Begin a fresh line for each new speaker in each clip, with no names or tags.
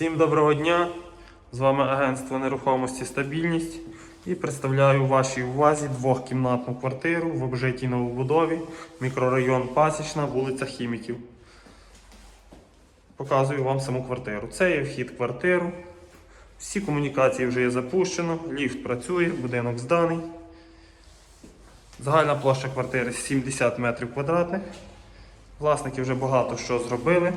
Всім доброго дня! З вами агентство нерухомості Стабільність і представляю вашій увазі двохкімнатну квартиру в обжитій новобудові, мікрорайон Пасічна, вулиця Хіміків. Показую вам саму квартиру. Це є вхід квартиру. Всі комунікації вже є запущено, ліфт працює, будинок зданий. Загальна площа квартири 70 метрів квадратних. Власники вже багато що зробили.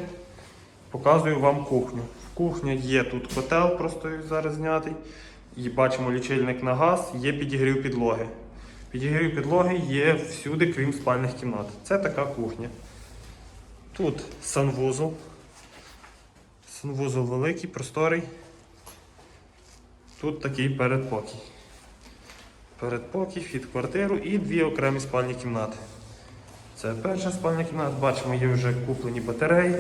Показую вам кухню. Кухня є тут котел, просто зараз знятий. І бачимо лічильник на газ, є підігрів підлоги. Підігрів підлоги є всюди, крім спальних кімнат. Це така кухня. Тут санвузол. Санвузол великий, просторий. Тут такий передпокій. Передпокій, вхід в квартиру і дві окремі спальні кімнати. Це перша спальня кімната. Бачимо, є вже куплені батареї.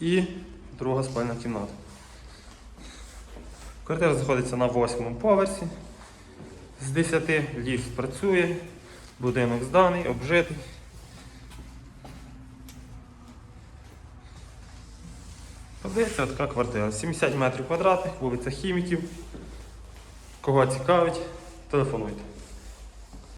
І друга спальна кімната. Квартира знаходиться на восьмому поверсі. З 10 ліфт працює, будинок зданий, обжитий. Подивіться, така квартира. 70 метрів квадратних, вулиця Хіміків. Кого цікавить, телефонуйте.